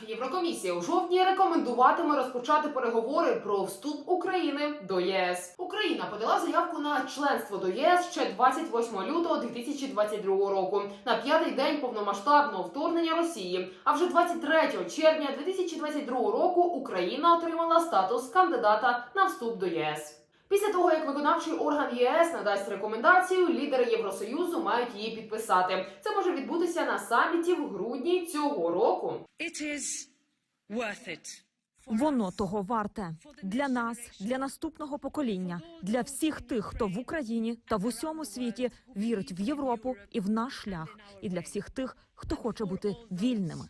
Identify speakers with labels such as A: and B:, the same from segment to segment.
A: Єврокомісія у жовтні рекомендуватиме розпочати переговори про вступ України до єС. Україна подала заявку на членство до ЄС ще 28 лютого 2022 року на п'ятий день повномасштабного вторгнення Росії. А вже 23 червня 2022 року Україна отримала статус кандидата на вступ до ЄС. Після того, як виконавчий орган ЄС надасть рекомендацію, лідери Євросоюзу мають її підписати. Це може відбутися на саміті в грудні цього року.
B: It is worth it.
C: Воно того варте для нас, для наступного покоління, для всіх тих, хто в Україні та в усьому світі вірить в Європу і в наш шлях, і для всіх тих, хто хоче бути вільними.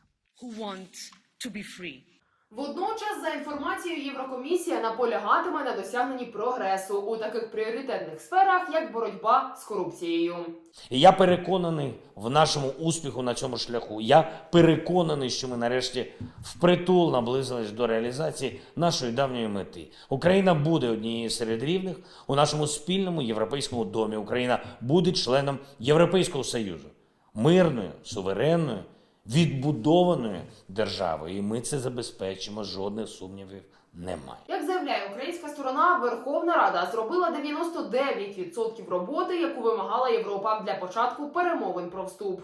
A: Водночас, за інформацією Єврокомісія наполягатиме на досягненні прогресу у таких пріоритетних сферах, як боротьба з корупцією.
D: Я переконаний в нашому успіху на цьому шляху. Я переконаний, що ми нарешті впритул наблизились до реалізації нашої давньої мети. Україна буде однією серед рівних у нашому спільному європейському домі. Україна буде членом Європейського Союзу, мирною, суверенною, відбудованою державою. І ми це забезпечимо. Жодних сумнівів немає.
A: Як заявляє українська сторона, Верховна Рада зробила 99% роботи, яку вимагала Європа для початку перемовин про вступ.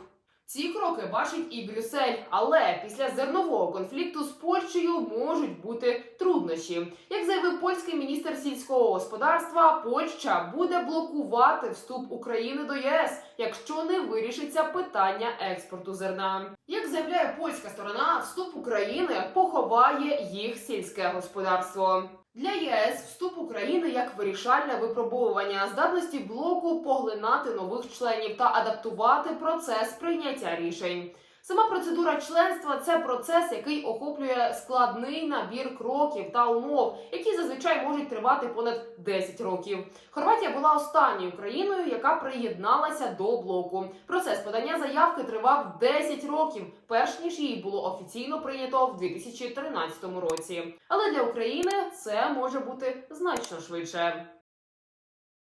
A: Ці кроки бачить і Брюссель, але після зернового конфлікту з Польщею можуть бути труднощі. Як заявив польський міністр сільського господарства, Польща буде блокувати вступ України до ЄС, якщо не вирішиться питання експорту зерна. Як заявляє польська сторона, вступ України поховає їх сільське господарство. Для ЄС вступ України як вирішальне випробовування здатності блоку поглинати нових членів та адаптувати процес прийняття рішень. Сама процедура членства це процес, який охоплює складний набір кроків та умов, які зазвичай можуть тривати понад 10 років. Хорватія була останньою країною, яка приєдналася до блоку. Процес подання заявки тривав 10 років, перш ніж її було офіційно прийнято в 2013 році. Але для України це може бути значно швидше.